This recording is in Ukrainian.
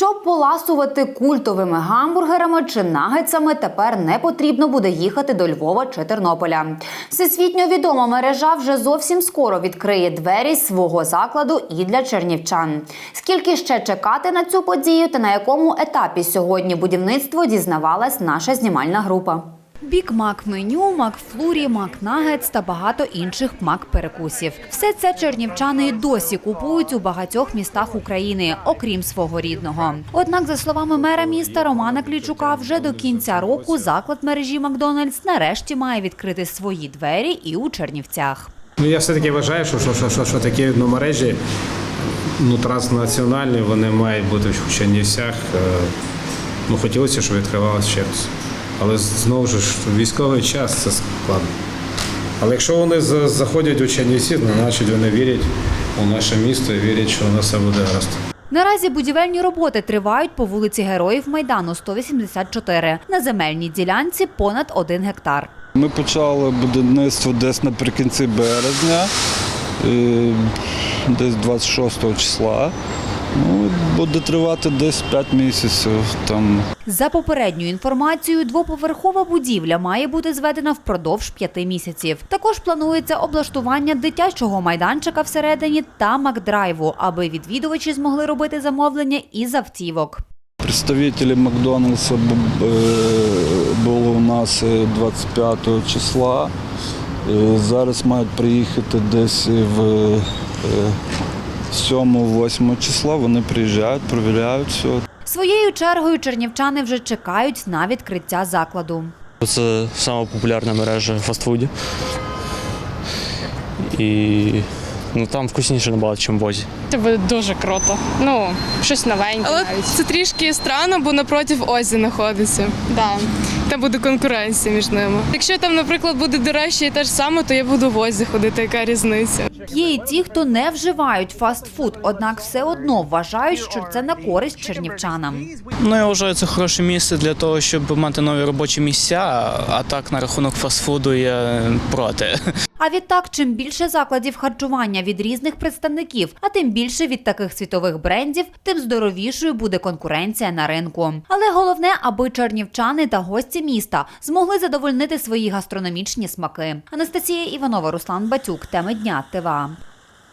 Щоб поласувати культовими гамбургерами чи нагетсами, тепер не потрібно буде їхати до Львова чи Тернополя. Всесвітньо відома мережа вже зовсім скоро відкриє двері свого закладу і для чернівчан. Скільки ще чекати на цю подію та на якому етапі сьогодні будівництво дізнавалась наша знімальна група. Бік Мак меню, Макфлурі, Макнагетс та багато інших мак-перекусів. Все це чернівчани досі купують у багатьох містах України, окрім свого рідного. Однак, за словами мера міста Романа Клічука, вже до кінця року заклад мережі Макдональдс нарешті має відкрити свої двері і у Чернівцях. Ну, я все-таки вважаю, що, що, що, що, що такі ну, мережі ну, транснаціональні, вони мають бути в Чернівцях. Е, Ну, хотілося, щоб відкривалося ще раз. Але знову ж військовий час це складно. Але якщо вони заходять у Чернівці, значить вони вірять у наше місто і вірять, що у нас все буде гаразд. Наразі будівельні роботи тривають по вулиці Героїв Майдану 184 на земельній ділянці понад один гектар. Ми почали будівництво десь наприкінці березня, е, десь 26 числа. Ну, буде тривати десь 5 місяців. Там За попередньою інформацією, двоповерхова будівля має бути зведена впродовж п'яти місяців. Також планується облаштування дитячого майданчика всередині та макдрайву, аби відвідувачі змогли робити замовлення із автівок. представники Макдональдса е, були у нас е, 25 числа. Е, Зараз мають приїхати десь в е, 7-8 числа. Вони приїжджають, перевіряють все. Своєю чергою чернівчани вже чекають на відкриття закладу. Це найпопулярніша мережа фастфуді. І ну, там вкусніше набагато, ніж в Бозі. Це буде дуже круто. Ну, щось новеньке Але навіть. це трішки странно, бо напротив Озі знаходиться. Да. Там буде конкуренція між ними. Якщо там, наприклад, буде дорожче і те ж саме, то я буду в Озі ходити, яка різниця. Є і ті, хто не вживають фастфуд, однак все одно вважають, що це на користь чернівчанам. Ну, я вважаю, це хороше місце для того, щоб мати нові робочі місця. А так на рахунок фастфуду я проти. А відтак, чим більше закладів харчування від різних представників, а тим більше від таких світових брендів, тим здоровішою буде конкуренція на ринку. Але головне, аби чернівчани та гості міста змогли задовольнити свої гастрономічні смаки. Анастасія Іванова, Руслан Батюк. Теми дня ТВА.